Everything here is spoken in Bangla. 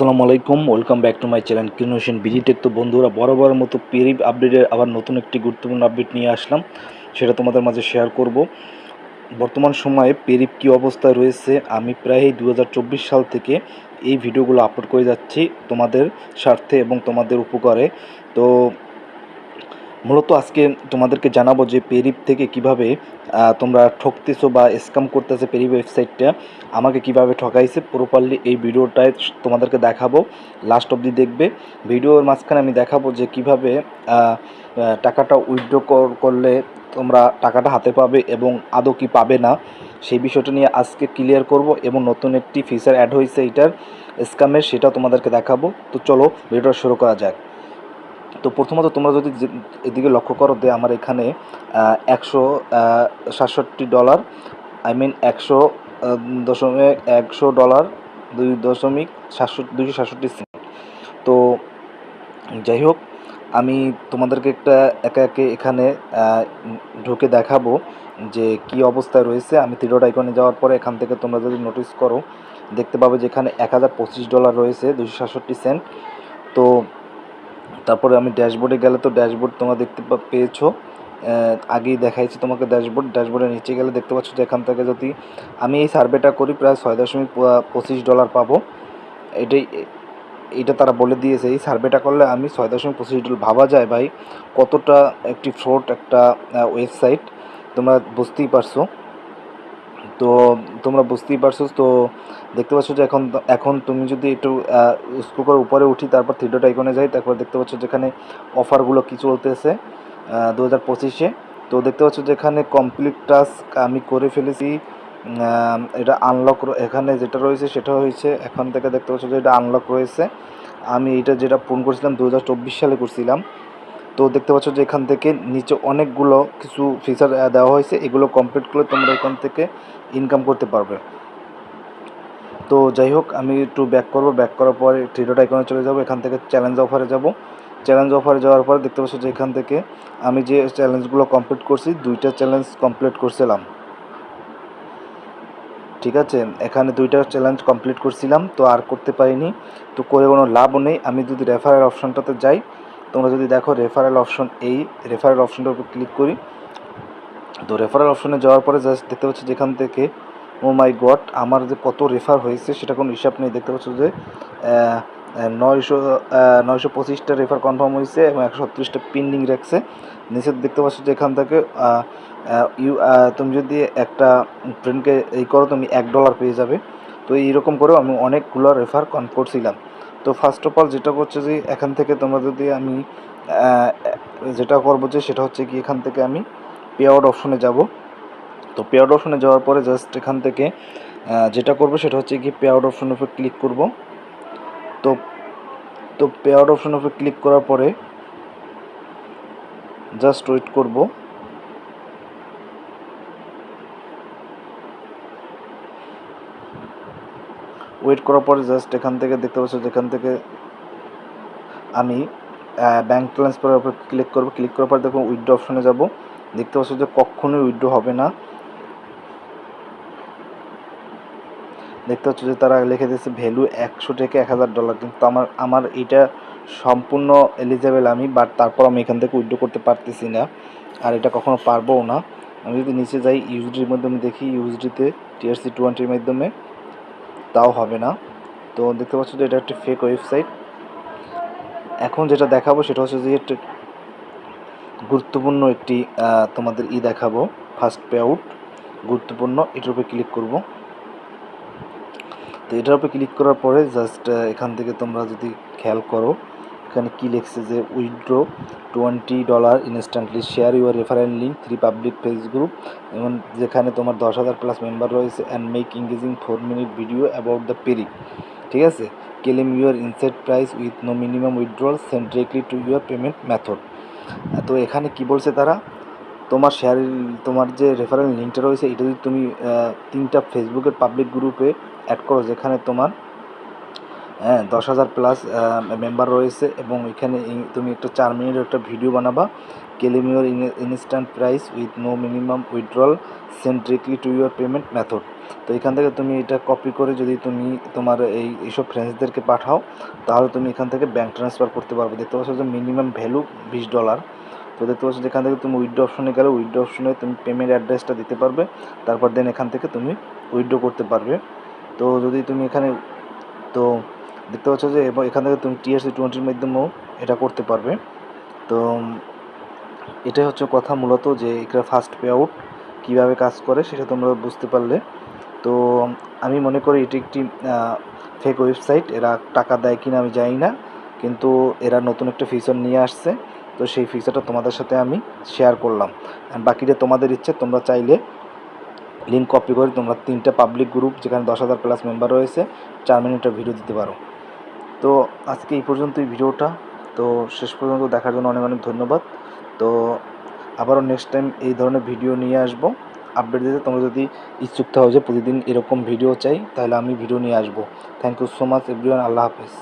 আসসালামু আলাইকুম, welcome back to my channel কিনোশন ভিজিটেক তো বন্ধুরা, বরাবর মতো পেরিপ আপডেটের আবার নতুন একটি গুরুত্বপূর্ণ আপডেট নিয়ে আসলাম, সেটা তোমাদের মাঝে শেয়ার করব। বর্তমান সময়ে পেরিপ কী অবস্থায় রয়েছে, আমি প্রায় দু হাজার চব্বিশ সাল থেকে এই ভিডিওগুলো আপলোড করে যাচ্ছি তোমাদের স্বার্থে এবং তোমাদের উপকারে। তো মূলত আজকে তোমাদেরকে জানাব যে পেরিপ থেকে কীভাবে তোমরা ঠকতেছো বা স্ক্যাম করতেছে পেরিপ ওয়েবসাইটটা আমাকে কীভাবে ঠকাইছে প্রপারলি এই ভিডিওটায় তোমাদেরকে দেখাবো। লাস্ট অবধি দেখবে। ভিডিওর মাঝখানে আমি দেখাবো যে কীভাবে টাকাটা উইথড্র করলে তোমরা টাকাটা হাতে পাবে এবং আদৌ কি পাবে না, সেই বিষয়টা নিয়ে আজকে ক্লিয়ার করব এবং নতুন একটি ফিচার অ্যাড হয়েছে এটার স্ক্যামের সেটা তোমাদেরকে দেখাবো। তো চলো ভিডিওটা শুরু করা যাক। তো প্রথমত তোমরা যদি এদিকে লক্ষ্য করো যে আমার এখানে একশো সাতষট্টি ডলার আই মিন একশো দশমিক একশো ডলার, দুই দশমিক সাতষট্টি, দুইশো সাতষট্টি সেন্ট। তো যাই হোক, আমি তোমাদেরকে একটা একে একে এখানে ঢুকে দেখাবো যে কি অবস্থায় রয়েছে। আমি থ্রিডট আইকনে যাওয়ার পরে এখান থেকে তোমরা যদি নোটিস করো, দেখতে পাবে যে এখানে এক হাজার পঁচিশ ডলার রয়েছে দুশো সাতষট্টি সেন্ট। তো তারপরে আমি ড্যাশবোর্ডে গেলে তো ড্যাশবোর্ড তোমরা দেখতে পেয়েছ। আগেই দেখাইছি তোমাকে ড্যাশবোর্ড। ড্যাশবোর্ডের নিচে গেলে দেখতে পাচ্ছ যে এখান থেকে যদি আমি এই সার্ভেটা করি, প্রায় ছয় দশমিক পঁচিশ ডলার পাবো। এটাই, এটা তারা বলে দিয়েছে। এই সার্ভেটা করলে আমি ছয় দশমিক পঁচিশ ডলার, ভাবা যায় ভাই কতটা একটি ফ্রড একটা ওয়েবসাইট তোমরা বুঝতেই পারছ। তো তোমরা বুঝতেই পারছ, তো দেখতে পাচ্ছ যে এখন এখন তুমি যদি একটু স্কুল করে উপরে উঠি, তারপর থ্রিডট আইকনে যাই, তারপর দেখতে পাচ্ছ যেখানে অফারগুলো কী চলতেছে দু হাজার পঁচিশে। তো দেখতে পাচ্ছ যে এখানে কমপ্লিট টাস্ক আমি করে ফেলেছি এটা আনলক এখানে যেটা রয়েছে সেটা হয়েছে, এখন থেকে দেখতে পাচ্ছ যে এটা আনলক রয়েছে। আমি এটা যেটা পূরণ করছিলাম দু সালে করছিলাম। তো দেখতে পাচ্ছ যে এখান থেকে নিচে অনেকগুলো কিছু ফিচার দেওয়া হয়েছে। এগুলো কমপ্লিট করলে তোমরা এখান থেকে ইনকাম করতে পারবে। তো যাই হোক, আমি একটু ব্যাক করব। ব্যাক করার পরে থ্রিডট আইকনে চলে যাব। এখান থেকে চ্যালেঞ্জ অফারে যাব। চ্যালেঞ্জ অফারে যাওয়ার পরে দেখতে পাচ্ছ যে এখান থেকে আমি যে চ্যালেঞ্জগুলো কমপ্লিট করছি, দুইটা চ্যালেঞ্জ কমপ্লিট করছিলাম। ঠিক আছে? এখানে দুইটা চ্যালেঞ্জ কমপ্লিট করছিলাম। তো আর করতে পারিনি। তো করে কোনো লাভও নেই। আমি যদি রেফারেল অপশানটাতে যাই তোমরা যদি দেখো রেফারেল অপশন এই রেফারেল অপশনটার উপর ক্লিক করি, তো রেফারেল অপশনে যাওয়ার পরে জাস্ট দেখতে পাচ্ছি যেখান থেকে ও মাই গড আমার যে কত রেফার হয়েছে, সেটা কোনো হিসাব নেই। দেখতে পাচ্ছ যে নয়শো নয়শো পঁচিশটা রেফার কনফার্ম হয়েছে এবং একশো ছত্রিশটা পেন্ডিং রাখছে। নিচে দেখতে পাচ্ছ যে এখান থেকে ইউ তুমি যদি একটা ফ্রেন্ডকে এই করো, তুমি এক ডলার পেয়ে যাবে। তো এইরকম করেও আমি অনেকগুলো রেফার কন করছিলাম। তো ফার্স্ট অফ অল যেটা করছে যে এখান থেকে তোমরা যদি আমি যেটা করব যে সেটা হচ্ছে কি এখান থেকে আমি পে আউট অপশনে যাব। তো পে আউট অপশনে যাওয়ার পরে জাস্ট এখান থেকে যেটা করব সেটা হচ্ছে কি পে আউট অপশনের উপর ক্লিক করব। তো তো পে আউট অপশনের উপর ক্লিক করার পরে জাস্ট ওয়েট করব। ওয়েট করার পরে জাস্ট এখান থেকে দেখতে পাচ্ছ যেখান থেকে আমি ব্যাঙ্ক ট্রান্সফারের উপর ক্লিক করব। ক্লিক করার পর দেখুন উইথড্র অপশনে যাব। দেখতে পাচ্ছ যে কখনোই উইড্রো হবে না। দেখতে পাচ্ছ যে তারা লিখে দিয়েছে ভ্যালু একশো থেকে এক হাজার ডলার কিন্তু আমার আমার এটা সম্পূর্ণ এলিজেবেল আমি বাট তারপর আমি এখান থেকে উইড্রো করতে পারতেছি না। আর এটা কখনো পারবোও না। আমি যদি নিচে যাই ইউএসডির মাধ্যমে দেখি ইউএসডিতে টিআরসি টোয়েন্টির মাধ্যমে। তাও হবে না। তো দেখতে পাচ্ছ যে এটা একটি ফেক ওয়েবসাইট এখন যেটা দেখাবো সেটা হচ্ছে যে একটি গুরুত্বপূর্ণ একটি তোমাদের ই দেখাবো। ফার্স্ট পে আউট গুরুত্বপূর্ণ, এটার উপরে ক্লিক করব। তো এটার উপরে ক্লিক করার পরে জাস্ট এখান থেকে তোমরা যদি খেয়াল করো এখানে কি লিখছে যে, withdraw twenty dollar instantly share your referral link three public face group এবং যেখানে তোমার দশ হাজার প্লাস মেম্বার রয়েছে and make engaging four minute video about the Perry ঠিক আছে? Claim your instant price with no minimum withdrawal send directly to your payment method তো এখানে কি বলছে তারা? তোমার শেয়ার তোমার যে রেফারেল লিঙ্কটা রয়েছে, এটা যদি তুমি তিনটা ফেসবুকের পাবলিক গ্রুপে অ্যাড করো, যেখানে তোমার হ্যাঁ দশ হাজার প্লাস মেম্বার রয়েছে এবং এখানে তুমি একটা চার মিনিটের একটা video বানাবা। Claim your instant price with no minimum withdrawal directly to your payment method তো এখান থেকে তুমি এটা কপি করে যদি তুমি তোমার এই, এইসব ফ্রেন্ডসদেরকে পাঠাও, তাহলে তুমি এখান থেকে ব্যাঙ্ক ট্রান্সফার করতে পারবে। দেখতে পাচ্ছ যে মিনিমাম ভ্যালু বিশ ডলার তো দেখতে পাচ্ছ যেখান থেকে তুমি উইথড্র অপশনে গেলে উইথড্র অপশনে তুমি পেমেন্ট অ্যাড্রেসটা দিতে পারবে। তারপর দেন এখান থেকে তুমি উইথড্র করতে পারবে। তো যদি তুমি এখানে, তো দেখতে পাচ্ছ যে এখান থেকে তুমি টিএসসি টোয়েন্টির মাধ্যমেও এটা করতে পারবে। তো এটাই হচ্ছে কথা মূলত যে এটা ফার্স্ট পে আউট কীভাবে কাজ করে সেটা তোমরা বুঝতে পারলে। তো আমি মনে করি এটি একটি ফেক ওয়েবসাইট এরা টাকা দেয় কিনা আমি জানি না, কিন্তু এরা নতুন একটা ফিচার নিয়ে আসছে। তো সেই ফিচারটা তোমাদের সাথে আমি শেয়ার করলাম। বাকিটা তোমাদের ইচ্ছে, তোমরা চাইলে লিঙ্ক কপি করে তোমরা তিনটা পাবলিক গ্রুপ যেখানে দশ হাজার প্লাস মেম্বার রয়েছে, চার মিনিটের ভিডিও দিতে পারো। তো আজকে এই পর্যন্তই ভিডিওটা। তো শেষ পর্যন্ত দেখার জন্য অনেক অনেক ধন্যবাদ। তো আবারও নেক্সট টাইম এই ধরনের ভিডিও নিয়ে আসব। আপডেট দিতে তোমরা যদি ইচ্ছুক থাকো যে প্রতিদিন এরকম ভিডিও চাই, তাহলে আমি ভিডিও নিয়ে আসব। Thank you so much everyone আল্লাহ হাফেজ।